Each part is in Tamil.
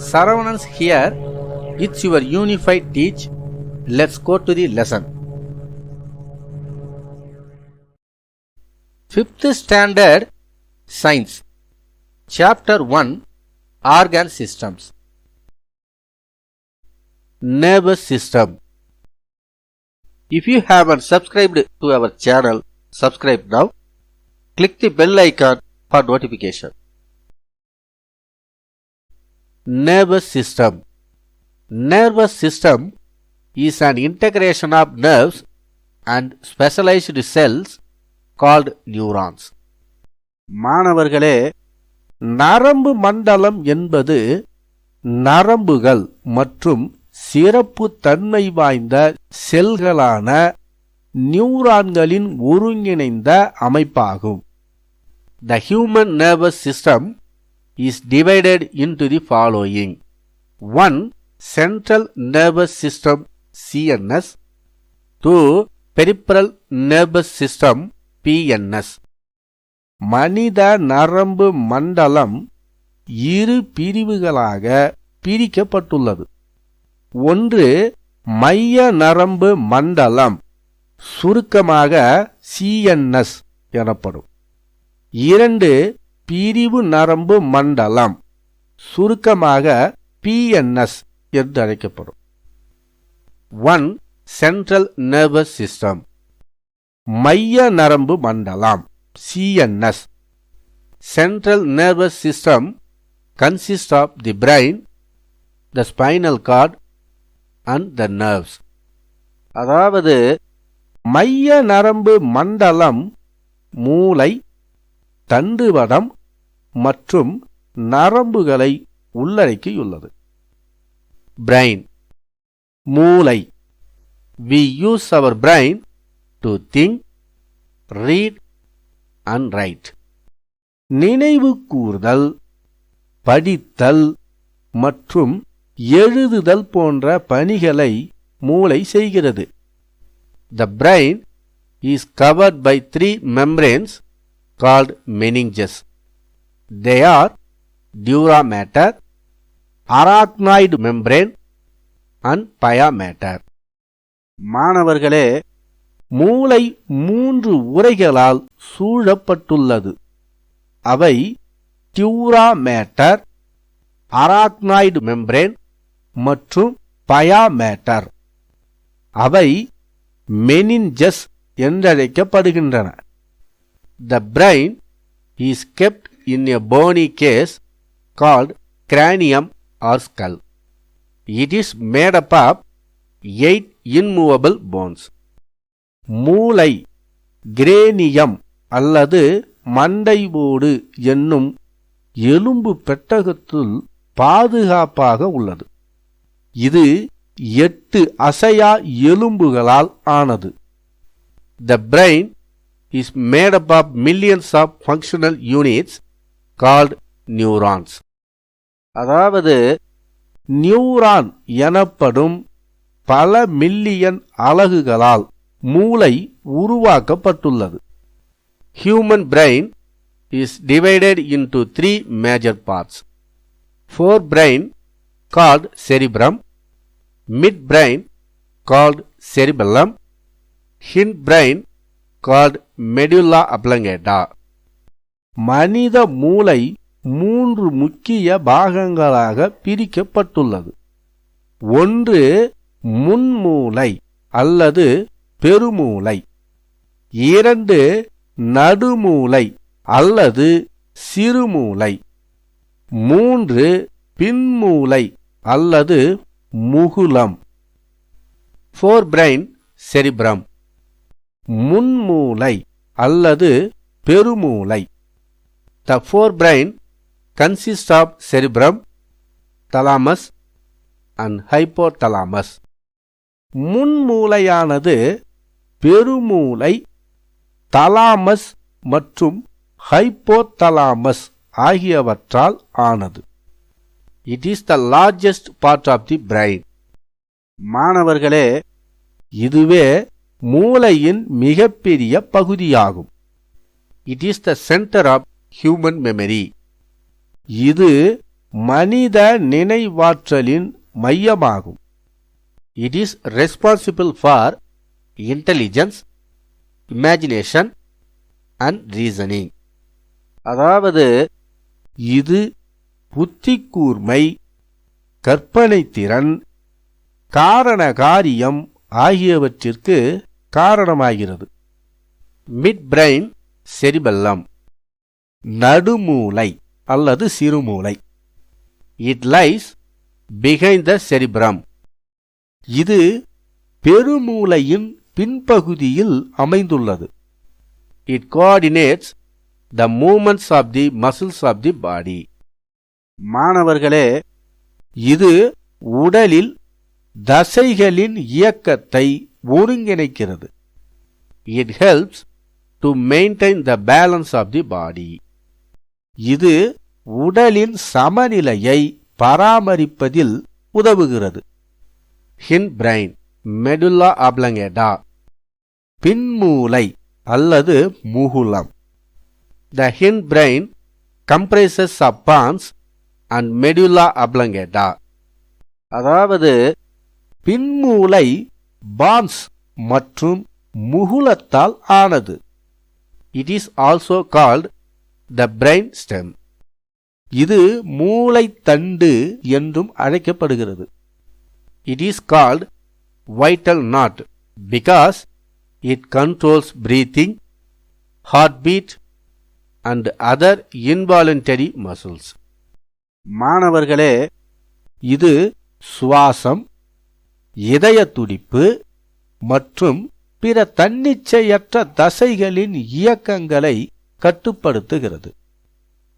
Saravanans here. It's your unified teach. Let's go to the lesson. Fifth Standard Science Chapter 1 Organ Systems Nervous System If you haven't subscribed to our channel, subscribe now. Click the bell icon for notification. Nervous System Nervous system is an integration of nerves and specialized cells called neurons. மாணவர்களே நரம்பு மண்டலம் என்பது நரம்புகள் மற்றும் சிறப்பு தன்மை வாய்ந்த செல்களான நியூரான்களின் ஒருங்கிணைந்த அமைப்பாகும் The human nervous system is divided into the following 1. Central nervous system CNS 2. Peripheral nervous system PNS மனித நரம்பு மண்டலம் இரு பிரிவுகளாக பிரிக்கப்பட்டுள்ளது ஒன்று மைய நரம்பு மண்டலம் சுருக்கமாக சிஎன்எஸ் எனப்படும் இரண்டு பிரிவு நரம்பு மண்டலம் சுருக்கமாக பிஎன்எஸ் என்று அழைக்கப்படும். ஒன் சென்ட்ரல் நர்வஸ் சிஸ்டம் மைய நரம்பு மண்டலம் CNS central nervous system consist of the brain the spinal cord and the nerves அதாவது மைய நரம்பு மண்டலம் மூளை தண்டுவடம் மற்றும் நரம்புகளை உள்ளடக்கியுள்ளது. பிரைன் மூளை. We use our brain to think read and write நினைவு கூர்தல் படித்தல் மற்றும் எழுதுதல் போன்ற பணிகளை மூளை செய்கிறது. The brain is covered by three membranes called meninges They are dura matter, arachnoid membrane and pia matter. மாணவர்களே மூளை மூன்று உரைகளால் சூழப்பட்டுள்ளது. அவை டியூரா மேட்டர் அராக்னாய்டு மெம்பரேன் மற்றும் பயா மேட்டர் அவை meninges என்றழைக்கப்படுகின்றன. The brain is kept in a bony case called cranium or skull. It is made up of eight immovable bones. மூளை கிரேனியம் அல்லது மண்டைவோடு என்னும் எலும்பு பெட்டகத்துள் பாதுகாப்பாக உள்ளது இது எட்டு அசையா எலும்புகளால் ஆனது the brain is made up of millions of functional units called neurons. அதாவது நியூரான் எனப்படும் பல மில்லியன் அலகுகளால் மூளை உருவாக்கப்பட்டுள்ளது. Human brain is divided into three major parts forebrain called cerebrum midbrain called cerebellum hindbrain called medulla oblongata மனித மூளை மூன்று முக்கிய பாகங்களாக பிரிக்கப்பட்டுள்ளது. ஒன்று முன்மூளை அல்லது பெருமூளை. இரண்டு நடுமூளை அல்லது சிறுமூளை. மூன்று பின்மூளை அல்லது முகுலம். ஃபோர் பிரைன் செரிப்ரம் முன்மூளை அல்லது பெருமூளை. The forebrain consist of cerebrum thalamus and hypothalamus முன்மூளையானது பெருமூளை தலாமஸ் மற்றும் ஹைப்போதலாமஸ் ஆகியவற்றால் ஆனது. It is the largest part of the brain மாணவர்களே இதுவே மூளையின் மிகப்பெரிய பகுதியாகும். It is the centre of human memory இது மனித நினைவாற்றலின் மையமாகும். It is responsible for intelligence imagination and reasoning அதாவது இது புத்தி கூர்மை கற்பனை திறன் காரண காரியம் ஆகியவற்றிற்கு காரணமாகிறது. மிட் பிரெயின் செரிபெல்லம் நடுமூளை அல்லது சிறுமூளை. It lies behind the cerebrum இது பெருமூளையின் பின்பகுதியில் அமைந்துள்ளது. It coordinates the movements of the muscles of the body மாணவர்களே இது உடலில் தசைகளின் இயக்கத்தை ஒருங்கிணைக்கிறது. It helps to maintain the balance of the body இது உடலின் சமநிலையை பராமரிப்பதில் உதவுகிறது. ஹின் பிரைன் மெடுல்லா அப்ளங்கேடா பின்மூளை அல்லது முகுலம். The hindbrain comprises of pons and medulla oblongata அதாவது பின்மூளை பான்ஸ் மற்றும் முகுலத்தால் ஆனது. It is also called the brain stem இது மூளைத்தண்டு என்றும் அழைக்கப்படுகிறது. It is called vital knot because it controls breathing heart beat and other involuntary muscles மாணவர்களே இது சுவாசம் இதய துடிப்பு மற்றும் பிற தன்னிச்சையற்ற தசைகளின் இயக்கங்களை கட்டுப்படுத்துகிறது.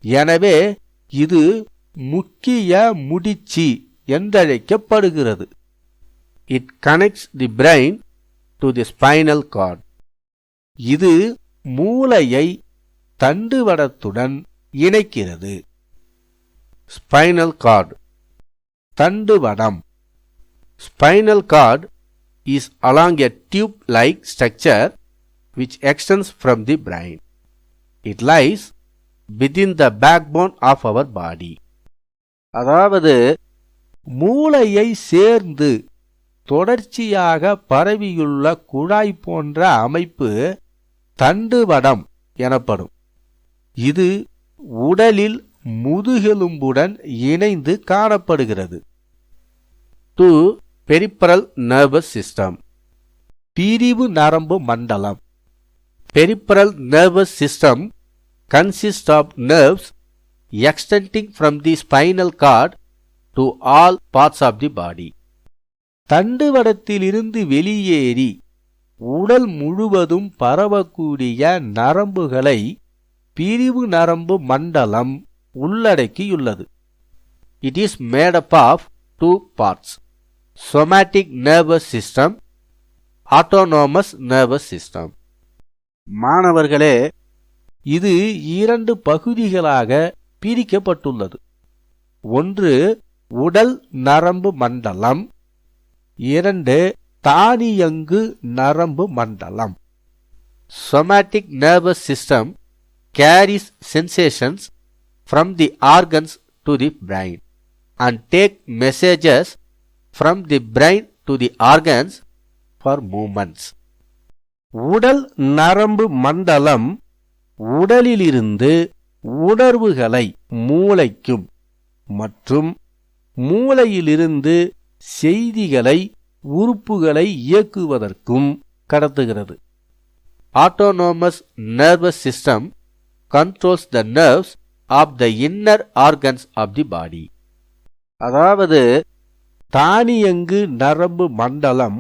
எனவே இது முக்கிய முடிச்சி என்றழைக்கப்படுகிறது. It connects the brain to the spinal cord இது மூளையை தண்டுவடத்துடன் இணைக்கிறது. Spinal cord தண்டுவடம். Spinal cord is along a tube like structure which extends from the brain. It lies within the backbone of our body அதாவது மூளையை சேர்ந்து தொடர்ச்சியாக பரவியுள்ள குழாய் போன்ற அமைப்பு தண்டுவடம் எனப்படும். இது உடலில் முதுகெலும்புடன் இணைந்து காணப்படுகிறது. டு பெரிப்பரல் நர்வஸ் சிஸ்டம் பிரிவு நரம்பு மண்டலம். Peripheral nervous system consist of nerves extending from the spinal cord to all parts of the body தண்டுவடத்திலிருந்து வெளியேறி உடல் முழுவதும் பரவக்கூடிய நரம்புகளை பிரிவு நரம்பு மண்டலம் உள்ளடக்கியுள்ளது. It is made up of two parts somatic nervous system autonomous nervous system மாணவர்களே இது இரண்டு பகுதிகளாக பிரிக்கப்பட்டுள்ளது ஒன்று உடல் நரம்பு மண்டலம் இரண்டு தானியங்கு நரம்பு மண்டலம் somatic nervous system carries sensations from the organs to the brain and take messages from the brain to the organs for movements. உடல் நரம்பு மண்டலம் உடலிலிருந்து உணர்வுகளை மூளைக்கும் மற்றும் மூளையிலிருந்து செய்திகளை உறுப்புகளை இயக்குவதற்கும் கடத்துகிறது. Autonomous nervous system controls the nerves of the inner organs of the body அதாவது தானியங்கு நரம்பு மண்டலம்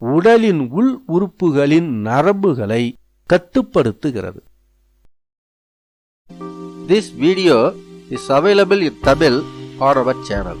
உடலின் உள் உறுப்புகளின் நரம்புகளை கட்டுப்படுத்துகிறது. This video is available in Tamil on our channel